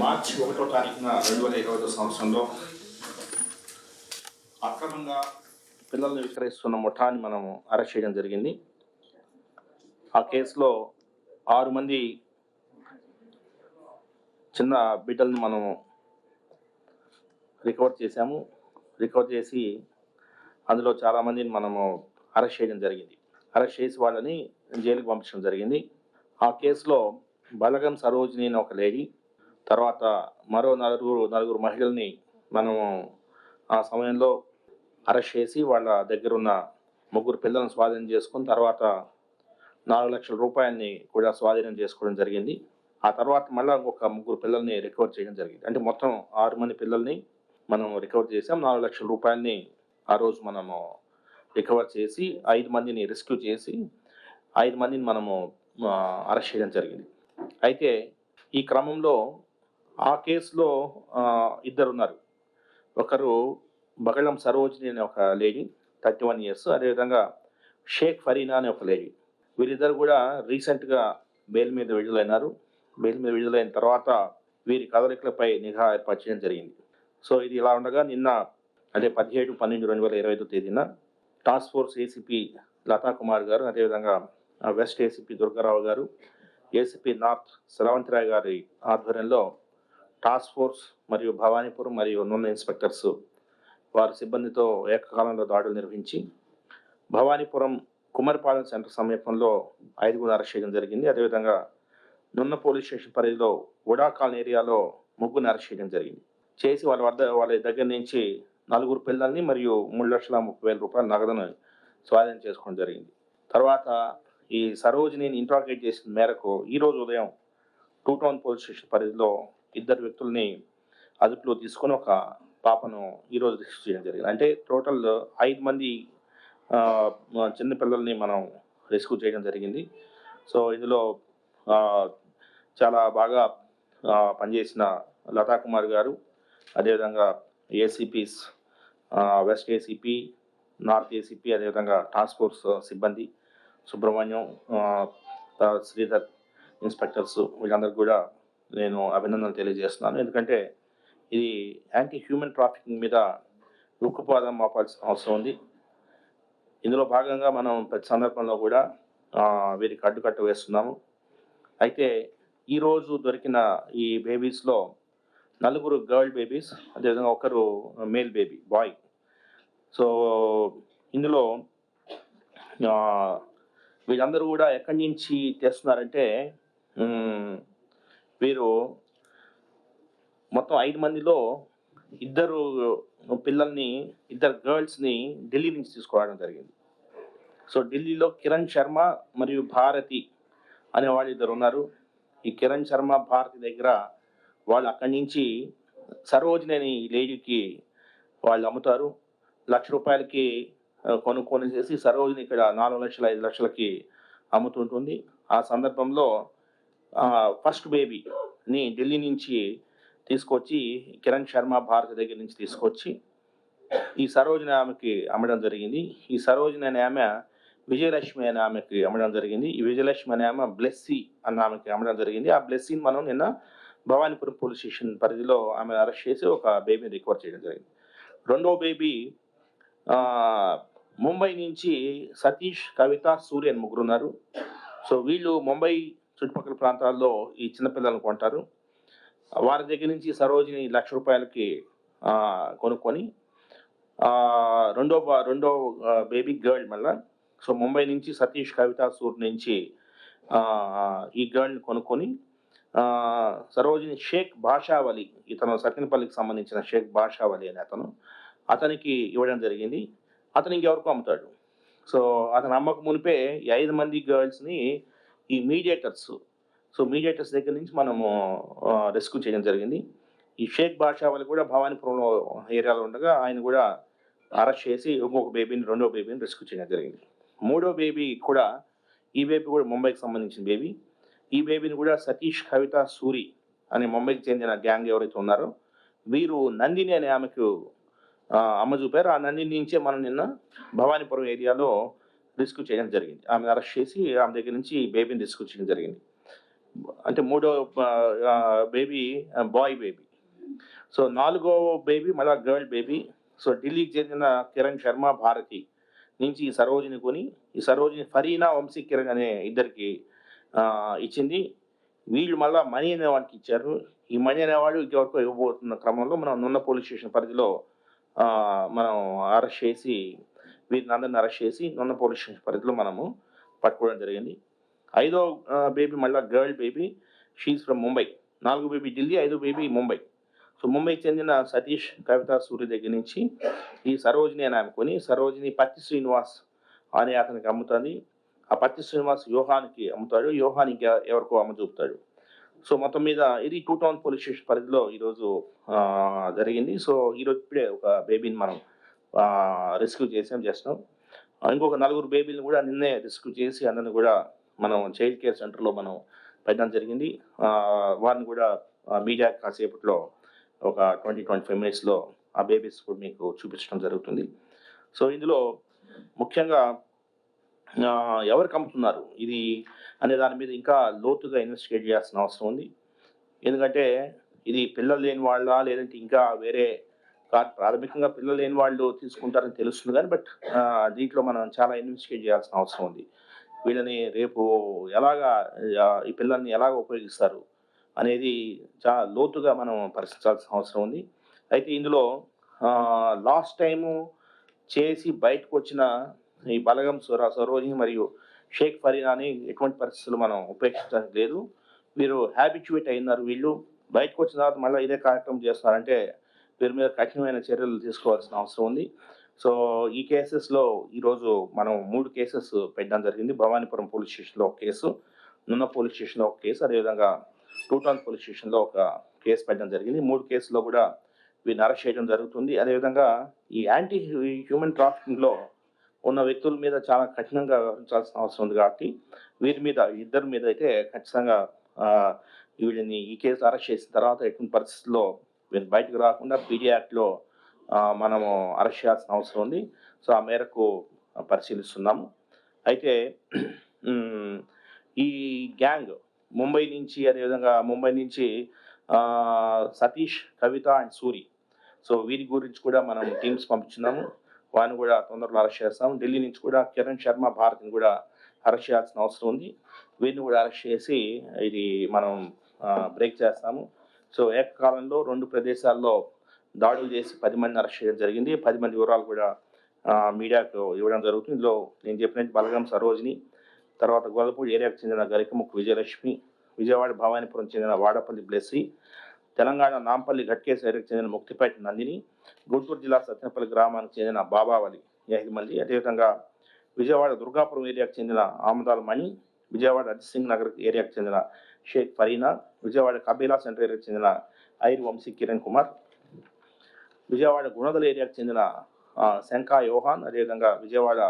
మార్చి ఒకటో తారీఖున రెండు వేల ఇరవై సంవత్సరంలో అక్రమంగా పిల్లల్ని విక్రయిస్తున్న ముఠాన్ని మనం అరెస్ట్ చేయడం జరిగింది. ఆ కేసులో ఆరు మంది చిన్న బిడ్డల్ని మనం రికవర్ చేశాము. రికవర్ చేసి అందులో చాలామందిని మనము అరెస్ట్ చేయడం జరిగింది. అరెస్ట్ చేసి వాళ్ళని జైలుకు పంపించడం జరిగింది. ఆ కేసులో బలగం సరోజిని ఒక లేడీ తర్వాత మరో నలుగురు నలుగురు మహిళల్ని మనము ఆ సమయంలో అరెస్ట్ చేసి వాళ్ళ దగ్గర ఉన్న ముగ్గురు పిల్లలను స్వాధీనం చేసుకుని తర్వాత నాలుగు లక్షల రూపాయలని కూడా స్వాధీనం చేసుకోవడం జరిగింది. ఆ తర్వాత మళ్ళీ ఇంకొక ముగ్గురు పిల్లల్ని రికవర్ చేయడం జరిగింది. అంటే మొత్తం ఆరు మంది పిల్లల్ని మనం రికవర్ చేసాం. నాలుగు లక్షల రూపాయలని ఆ రోజు మనము రికవర్ చేసి ఐదు మందిని రెస్క్యూ చేసి ఐదు మందిని మనము అరెస్ట్ చేయడం జరిగింది. అయితే ఈ క్రమంలో ఆ కేసులో ఇద్దరు ఉన్నారు ఒకరు బగళం సరోజిని అనే ఒక లేడీ థర్టీ వన్ ఇయర్స్. అదేవిధంగా షేక్ ఫరీనా అనే ఒక లేడీ. వీరిద్దరు కూడా రీసెంట్గా బెయిల్ మీద విడుదలైనారు. బెయిల్ మీద విడుదలైన తర్వాత వీరి కదలికలపై నిఘా ఏర్పాటు చేయడం జరిగింది. సో ఇది ఇలా ఉండగా నిన్న అంటే పదిహేడు పన్నెండు రెండు వేల ఇరవై ఐదో తేదీన task force ACP Lata Kumar గారు అదేవిధంగా వెస్ట్ ఏసీపీ దుర్గారావు గారు ఏసీపీ నార్త్ శ్రవంతిరాయ్ గారి ఆధ్వర్యంలో టాస్క్ ఫోర్స్ మరియు భవానీపురం మరియు నున్న ఇన్స్పెక్టర్స్ వారి సిబ్బందితో ఏకకాలంలో దాడులు నిర్వహించి భవానీపురం కుమ్మరిపాలెం సెంటర్ సమీపంలో ఐదుగురు అరెస్ట్ చేయడం జరిగింది. అదేవిధంగా నున్న పోలీస్ స్టేషన్ పరిధిలో ఉడా కాలనీ ఏరియాలో ముగ్గురిని అరెస్ట్ చేయడం జరిగింది. చేసి వాళ్ళ వద్ద వాళ్ళ దగ్గర నుంచి నలుగురు పిల్లల్ని మరియు మూడు లక్షల ముప్పై వేల రూపాయల నగదును స్వాధీనం చేసుకోవడం జరిగింది. తర్వాత ఈ సరోజిని ఇంట్రాగేట్ చేసిన మేరకు ఈ రోజు ఉదయం టూ టౌన్ పోలీస్ స్టేషన్ పరిధిలో ఇద్దరు వ్యక్తుల్ని అదుపులో తీసుకొని ఒక పాపను ఈరోజు రిజిస్టర్ చేయడం జరిగింది. అంటే టోటల్ ఐదు మంది చిన్నపిల్లల్ని చిన్న పిల్లల్ని మనం రెస్క్యూ చేయడం జరిగింది. సో ఇందులో చాలా బాగా పనిచేసిన లతా కుమార్ గారు అదేవిధంగా ACPs west ACP north ACP అదేవిధంగా టాస్క్ ఫోర్స్ సిబ్బంది సుబ్రహ్మణ్యం శ్రీధర్ ఇన్స్పెక్టర్స్ వీళ్ళందరికీ కూడా నేను అభినందనలు తెలియజేస్తున్నాను. ఎందుకంటే ఇది యాంటీ హ్యూమన్ ట్రాఫికింగ్ మీద ఉక్కుపాదం మాపాల్సిన అవసరం ఉంది. ఇందులో భాగంగా మనం ప్రతి సందర్భంలో కూడా వీరికి అడ్డుకట్ట వేస్తున్నాము. అయితే ఈరోజు దొరికిన ఈ బేబీస్లో నలుగురు గర్ల్ బేబీస్ అదేవిధంగా ఒకరు మేల్ బేబీ బాయ్ సో ఇందులో వీళ్ళందరూ కూడా ఎక్కడి నుంచి తెస్తున్నారంటే వీరు మొత్తం ఐదు మందిలో ఇద్దరు పిల్లల్ని ఇద్దరు గర్ల్స్ని ఢిల్లీ నుంచి తీసుకురావడం జరిగింది. సో ఢిల్లీలో కిరణ్ శర్మ మరియు భారతి అనే వాళ్ళు ఇద్దరు ఉన్నారు. ఈ కిరణ్ శర్మ భారతి దగ్గర వాళ్ళు అక్కడి నుంచి సరోజిని అనే లేడీకి వాళ్ళు అమ్ముతారు. లక్ష రూపాయలకి కొనుక్కొని చేసి సరోజిని ఇక్కడ నాలుగు లక్షల ఐదు లక్షలకి అమ్ముతుంటుంది. ఆ సందర్భంలో ఫస్ట్ బేబీని ఢిల్లీ నుంచి తీసుకొచ్చి కిరణ్ శర్మ భారత్ దగ్గర నుంచి తీసుకొచ్చి ఈ సరోజిని ఆమెకి అమ్మడం జరిగింది. ఈ సరోజిని అనే ఆమె విజయలక్ష్మి అనే ఆమెకి అమ్మడం జరిగింది. ఈ విజయలక్ష్మి అనే ఆమె బ్లెస్సీ అన్న ఆమెకి అమ్మడం జరిగింది. ఆ బ్లెస్సీని మనం నిన్న భవానీపురం పోలీస్ స్టేషన్ పరిధిలో ఆమె అరెస్ట్ చేసి ఒక బేబీని రికవర్ చేయడం జరిగింది. రెండో బేబీ ముంబై నుంచి సతీష్ కవిత సూర్యన్ ముగ్గురు ఉన్నారు. సో వీళ్ళు ముంబై చుట్టుపక్కల ప్రాంతాల్లో ఈ చిన్నపిల్లలను కొంటారు. వారి దగ్గర నుంచి సరోజిని లక్ష రూపాయలకి కొనుక్కొని రెండో రెండో బేబీ గర్ల్ మళ్ళా సో ముంబై నుంచి సతీష్ కవితా సూర్ నుంచి ఈ గర్ల్ని కొనుక్కొని సరోజిని షేక్ భాషావలి ఇతను సత్యనపల్లికి సంబంధించిన షేక్ బాషావలి అనే అతను అతనికి ఇవ్వడం జరిగింది. అతను ఇంకెవరికో అమ్ముతాడు. సో అతను అమ్మక మునిపే ఈ ఐదు మంది గర్ల్స్ని ఈ మీడియేటర్స్ సో మీడియేటర్స్ దగ్గర నుంచి మనము రెస్క్యూ చేయడం జరిగింది. ఈ షేక్ బాషా వాళ్ళు కూడా భవానీపురంలో ఏరియాలో ఉండగా ఆయన కూడా అరెస్ట్ చేసి ఇంకొక బేబీని రెండో బేబీని రెస్క్యూ చేయడం జరిగింది. మూడో బేబీ కూడా ఈ బేబీ కూడా ముంబైకి సంబంధించిన బేబీ ఈ బేబీని కూడా సతీష్ కవిత సూరి అనే ముంబైకి చెందిన గ్యాంగ్ ఎవరైతే ఉన్నారో వీరు నందిని అనే ఆమెకు అమ్మ చూపారు. ఆ నందిని నుంచే మనం నిన్న భవానీపురం ఏరియాలో రిస్క్ చేయడం జరిగింది. ఆమె అరెస్ట్ చేసి ఆమె దగ్గర నుంచి బేబీని రిస్క్ చేయడం జరిగింది. అంటే మూడో బేబీ బాయ్ బేబీ సో నాలుగో బేబీ మళ్ళా గర్ల్ బేబీ సో ఢిల్లీకి చెందిన కిరణ్ శర్మ భారతి నుంచి ఈ సరోజిని కొని ఈ సరోజిని ఫరీనా వంశీ కిరణ్ అనే ఇద్దరికి ఇచ్చింది. వీళ్ళు మళ్ళీ మనీ అనే వాడికి ఇచ్చారు. ఈ మనీ అనేవాడు ఇంకెవరకు ఇవ్వబోతున్న క్రమంలో మనం నున్న పోలీస్ స్టేషన్ పరిధిలో మనం అరెస్ట్ చేసి వీరిని అందరిని అరెస్ట్ చేసి నొన్న పోలీస్ స్టేషన్ పరిధిలో మనము పట్టుకోవడం జరిగింది. ఐదో బేబీ మళ్ళీ girl baby she's from Mumbai నాలుగు బేబీ ఢిల్లీ ఐదో బేబీ ముంబై సో ముంబైకి చెందిన సతీష్ కవిత సూర్య దగ్గర నుంచి ఈ సరోజిని అని అనుకుని సరోజిని పత్తి శ్రీనివాస్ అనే అతనికి అమ్ముతుంది. ఆ పత్తి శ్రీనివాస్ యోహానికి అమ్ముతాడు. యోహానికి ఎవరికో అమ్మ చూపుతాడు. సో మొత్తం మీద ఇది టూ టౌన్ పోలీస్ స్టేషన్ పరిధిలో ఈరోజు జరిగింది. సో ఈరోజు ఇప్పుడే ఒక బేబీని మనం రెస్క్యూ చేసాం చేస్తున్నాం ఇంకొక నలుగురు బేబీలు కూడా నిన్నే రెస్క్యూ చేసి అందరిని కూడా మనం చైల్డ్ కేర్ సెంటర్లో మనం పెట్టడం జరిగింది. వారిని కూడా మీడియా కాసేపట్లో ఒక ట్వంటీ ట్వంటీ ఫైవ్ మినిట్స్లో ఆ బేబీస్ కూడా మీకు చూపించడం జరుగుతుంది. సో ఇందులో ముఖ్యంగా ఎవరు ఎవరికి అమ్ముతున్నారు? ఇది అనే దాని మీద ఇంకా లోతుగా ఇన్వెస్టిగేట్ చేయాల్సిన అవసరం ఉంది. ఎందుకంటే ఇది పిల్లలు లేని వాళ్ళ లేదంటే ఇంకా వేరే ప్రాథమికంగా పిల్లలు లేని వాళ్ళు తీసుకుంటారని తెలుస్తుంది కానీ బట్ దీంట్లో మనం చాలా ఇన్వెస్టిగేట్ చేయాల్సిన అవసరం ఉంది. వీళ్ళని రేపు ఎలాగా ఈ పిల్లల్ని ఎలాగ ఉపయోగిస్తారు అనేది చాలా లోతుగా మనం పరిశీలించాల్సిన అవసరం ఉంది. అయితే ఇందులో లాస్ట్ టైము చేసి బయటకు వచ్చిన ఈ బలగం సొర సరోజిని మరియు షేక్ ఫరీనాని ఎటువంటి పరిస్థితులు మనం ఉపేక్షించడానికి లేదు. వీరు హ్యాబిచ్యువేట్ అయినారు వీళ్ళు. బయటకు వచ్చిన తర్వాత మళ్ళీ ఇదే కార్యక్రమం చేస్తున్నారంటే వీరి మీద కఠినమైన చర్యలు తీసుకోవాల్సిన అవసరం ఉంది. సో ఈ కేసెస్లో ఈరోజు మనం మూడు కేసెస్ పెట్టడం జరిగింది. భవానీపురం పోలీస్ స్టేషన్లో ఒక కేసు నున్న పోలీస్ స్టేషన్లో ఒక కేసు అదేవిధంగా టూటాన్ పోలీస్ స్టేషన్లో ఒక కేసు పెట్టడం జరిగింది. మూడు కేసులో కూడా వీరిని అరెస్ట్ చేయడం జరుగుతుంది. అదేవిధంగా ఈ యాంటీ హ్యూమన్ ట్రాఫికింగ్లో ఉన్న వ్యక్తుల మీద చాలా కఠినంగా వ్యవహరించాల్సిన అవసరం ఉంది కాబట్టి వీరి మీద ఇద్దరి మీద అయితే ఖచ్చితంగా వీళ్ళని ఈ కేసు అరెస్ట్ చేసిన తర్వాత ఎటువంటి పరిస్థితుల్లో వీళ్ళు బయటకు రాకుండా పీడీ యాక్ట్లో మనము అరెస్ట్ చేయాల్సిన అవసరం ఉంది. సో ఆ మేరకు పరిశీలిస్తున్నాము. అయితే ఈ గ్యాంగ్ ముంబై నుంచి అదేవిధంగా ముంబై నుంచి సతీష్ కవిత అండ్ సూరి. సో వీరి గురించి కూడా మనం టీమ్స్ పంపించున్నాము. వారిని కూడా తొందరలో అరెస్ట్ చేస్తాము. ఢిల్లీ నుంచి కూడా కిరణ్ శర్మ భారత్ని కూడా అరెస్ట్ చేయాల్సిన అవసరం ఉంది. వీరిని కూడా అరెస్ట్ చేసి ఇది మనం బ్రేక్ చేస్తాము. సో ఏకకాలంలో రెండు ప్రదేశాల్లో దాడులు చేసి పది మందిని అరెస్ట్ చేయడం జరిగింది. పది మంది వివరాలు కూడా మీడియాకు ఇవ్వడం జరుగుతుంది. ఇందులో నేను చెప్పినట్టు బలగం సరోజిని తర్వాత గోదపూడి ఏరియాకు చెందిన గరికముఖ్ విజయలక్ష్మి విజయవాడ భవానీపురం చెందిన వాడపల్లి బ్లెస్సీ తెలంగాణ నాంపల్లి ఘట్కేశ్ ఏరియాకు చెందిన ముక్తిపేట నందిని గుంటూరు జిల్లా సత్యనపల్లి గ్రామానికి చెందిన బాబావలి ఈ ఐదు మంది అదేవిధంగా విజయవాడ దుర్గాపురం ఏరియాకు చెందిన ఆమదాల మణి విజయవాడ అజిత్ నగర్ ఏరియాకు చెందిన షేక్ ఫరీనా విజయవాడ కబీలా సెంటర్ ఏరియాకు చెందిన ఐర్ వంశీ కిరణ్ కుమార్ విజయవాడ గుణదల ఏరియాకు చెందిన శంకా యోహాన్ అదేవిధంగా విజయవాడ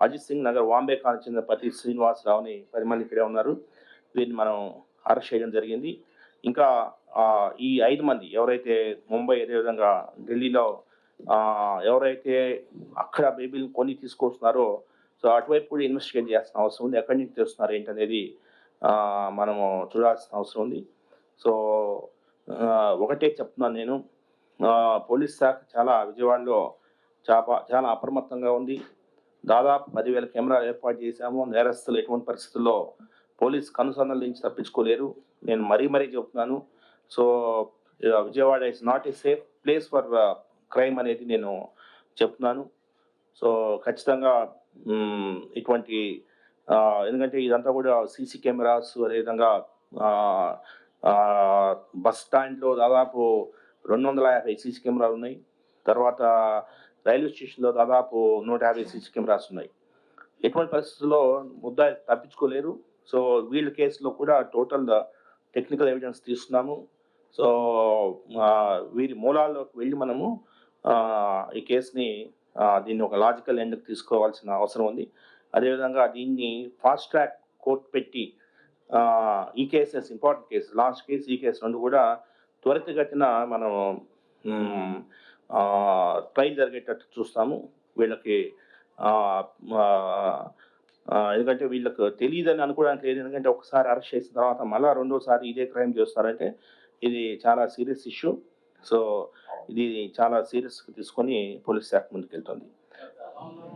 అజిత్ సింగ్ నగర్ వాంబే కానికి చెందిన పతి శ్రీనివాసరావుని పది మంది ఇక్కడే ఉన్నారు. వీరిని మనం అరెస్ట్ చేయడం జరిగింది. ఇంకా ఈ ఐదు మంది ఎవరైతే ముంబై అదేవిధంగా ఢిల్లీలో ఎవరైతే అక్కడ బేబీలు కొని తీసుకొస్తున్నారో సో అటువైపు కూడా ఇన్వెస్టిగేట్ చేయాల్సిన అవసరం ఉంది. ఎక్కడి నుంచి తెస్తున్నారు ఏంటనేది మనము చూడాల్సిన అవసరం ఉంది. సో ఒకటే చెప్తున్నాను నేను. పోలీస్ శాఖ చాలా విజయవాడలో చాప చాలా అప్రమత్తంగా ఉంది. దాదాపు పదివేల కెమెరాలు ఏర్పాటు చేశాము. నేరస్తులు ఎటువంటి పరిస్థితుల్లో పోలీస్ కనుసన్నల నుంచి తప్పించుకోలేరు. నేను మరీ మరీ చెప్తున్నాను. So Vijayawada is not a safe place for crime అనేది నేను చెప్తున్నాను. సో ఖచ్చితంగా ఇటువంటి ఎందుకంటే ఇదంతా కూడా సీసీ కెమెరాస్ అదేవిధంగా బస్ స్టాండ్లో దాదాపు రెండు వందల యాభై సీసీ కెమెరాలు ఉన్నాయి. తర్వాత రైల్వే స్టేషన్లో దాదాపు నూట యాభై సీసీ కెమెరాస్ ఉన్నాయి. ఎటువంటి పరిస్థితుల్లో ముద్ద తప్పించుకోలేరు. సో వీళ్ళ కేసులో కూడా టోటల్ టెక్నికల్ ఎవిడెన్స్ తీస్తున్నాము. సో వీరి మూలాల్లోకి వెళ్ళి మనము ఈ కేసుని దీన్ని ఒక లాజికల్ ఎండ్కి తీసుకోవాల్సిన అవసరం ఉంది. అదేవిధంగా దీన్ని ఫాస్ట్ ట్రాక్ కోర్ట్ పెట్టి ఈ cases important case last case ఈ కేసు రెండు కూడా త్వరితగతిన మనం మ్, ట్రయల్ జరిగేటట్టు చూస్తాము. వీళ్ళకి ఎందుకంటే వీళ్ళకి తెలియదని అనుకోవడానికి లేదు. ఎందుకంటే ఒకసారి అరెస్ట్ చేసిన తర్వాత మళ్ళీ రెండోసారి ఇదే క్రైమ్ చేస్తారంటే ఇది చాలా సీరియస్ ఇష్యూ సో ఇది చాలా సీరియస్గా తీసుకొని పోలీస్ శాఖ ముందుకు వెళ్తుంది